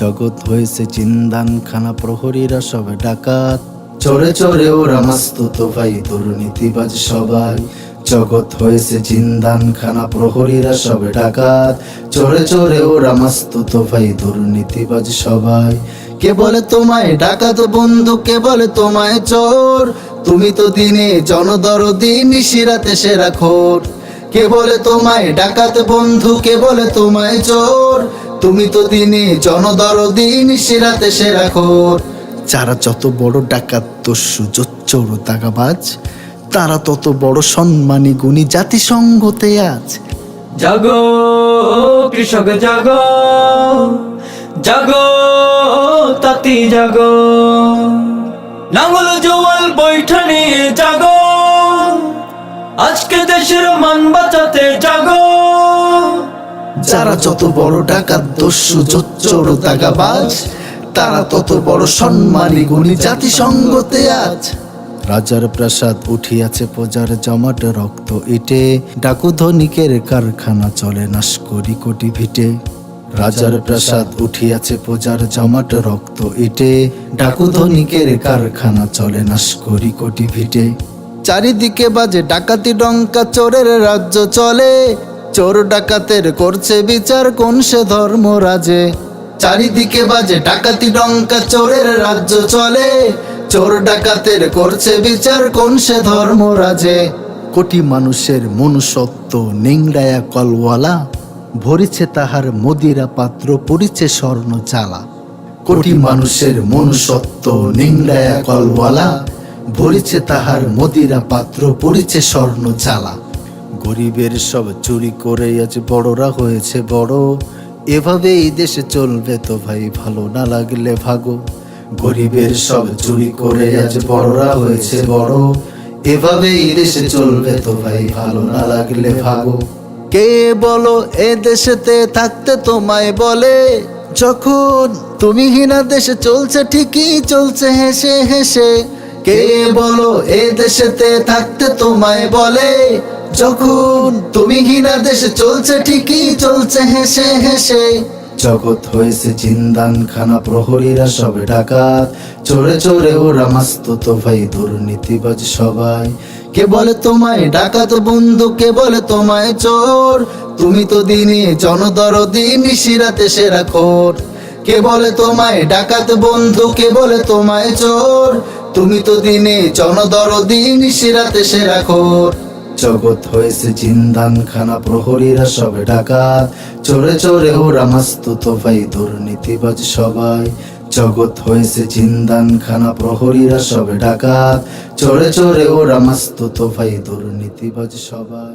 জগৎ হয়েছে চিন্দান খানা প্রহরীরা সব ডাকাত। চোরে চোরে ওরা মাস্তুত ভাই দুর্নীতিবাজ সবাই। জগৎ হয়েছে চিন্দান খানা প্রহরীরা সব ডাকাত। চোরে চোরে ওরা মাস্তুত ভাই দুর্নীতিবাজ সবাই। কে বলে তোমায় ডাকাত বন্ধু, কে বলে তোমায় চোর? তুমি তো দিনে জনদরদি নিশিরাতে সেরা খোর। কে বলে তোমায় ডাকাত বন্ধু, কে বলে তোমায় চোর? তুমি তো দিনে জনদরদি নিশিরাতে সেরা খোর। যারা যত বড় ডাকাত, দস্যু, জোচ্চোর, দাগাবাজ, তারা তত বড় সম্মানী গুণী জাতিসংঘতে আজ। জাগো, কৃষক, জাগো জাগো, তাতি, জাগো। নাঙ্গল জোয়াল, বৈঠা নিয়ে জাগো। আজকে দেশের মান বাঁচাতে জাগো। যারা যত বড় ডাকাত দস্যু জোচ্চোর দাগাবাজ তারা তত বড় সম্মানী গুণী জাতিসংঘতে আজ। রাজার প্রাসাদ উঠিয়াছে প্রজার জমাট রক্ত ইটে ডাকু ধনিকের কারখানা চলে নাশ করি কোটি ভিটে। রাজার প্রাসাদ উঠিয়াছে প্রজার জমাট রক্ত ইটে ডাকু ধনিকের কারখানা চলে নাশ করি কোটি ভিটে। চারিদিকে বাজে ডাকাতি ডঙ্কা চোরের রাজ্য চলে। চোর ডাকাতের করছে বিচার, কোন সে ধর্মরাজে? চারিদিকে বাজে ডাকাতি ডঙ্কা, চোরের রাজ্য চলে। চোর ডাকাতের করছে বিচার, কোন সে ধর্মরাজে? কোটি মানুষের মনুষ্যত্ব নিংড়ায়া কলওয়ালা, ভরিছে তাহার মদিরা পাত্র পরিছে স্বর্ণ চালা। কোটি মানুষের মনুষ্যত্ব নিংড়ায়া কলওয়ালা, ভরিছে তাহার মদিরা পাত্র পরিছে স্বর্ণ চালা। গরিবের সব চুরি করে আজ বড়রা হয়েছে বড়। এই দেশে চলবে তো ভাই, ভালো না লাগলে ভাগো। গরিবের সব চুরি করে আজ বড়রা হয়েছে বড়। এই দেশে চলবে তো ভাই, ভালো না লাগলে ভাগো। কে বলো এ দেশেতে থাকতে তোমায় বলে? যখন তুমি হিনা দেশে চলছে ঠিকই চলছে হেসে হেসে। কে বলো এ দেশেতে থাকতে তোমায় বলে? যখন তুমি ঘৃণা দেশে চলছে, ঠিকই চলছে, হেসে হেসে। জগৎ হয়েছে জিন্দান খানা প্রহরীরা সব ডাকাত। চোরে চোরে ওরা মাস্ত তো ভাই দুর্নীতিবাজ সবাই। কে বলে তোমায় ডাকাত বন্ধু, কে বলে তোমায় চোর? তুমি তো দিনে জনদরদি, নিশিরাতে সেরা খোর। কে বলে তোমায় ডাকাত বন্ধু, কে বলে তোমায় চোর? তুমি তো দিনে জনদরদি, নিশিরাতে সেরা খোর। জগৎ হয়েছে জিন্দান খানা প্রহরীরা সব ডাকাত। চোরে চোরে ওরা মাস্তুত ভাই, দুর্নীতিবাজ সবাই। জগৎ হয়েছে জিন্দান খানা প্রহরীরা সব ডাকাত। চোরে চোরে ওরা মাস্তুত ভাই, দুর্নীতিবাজ সবাই।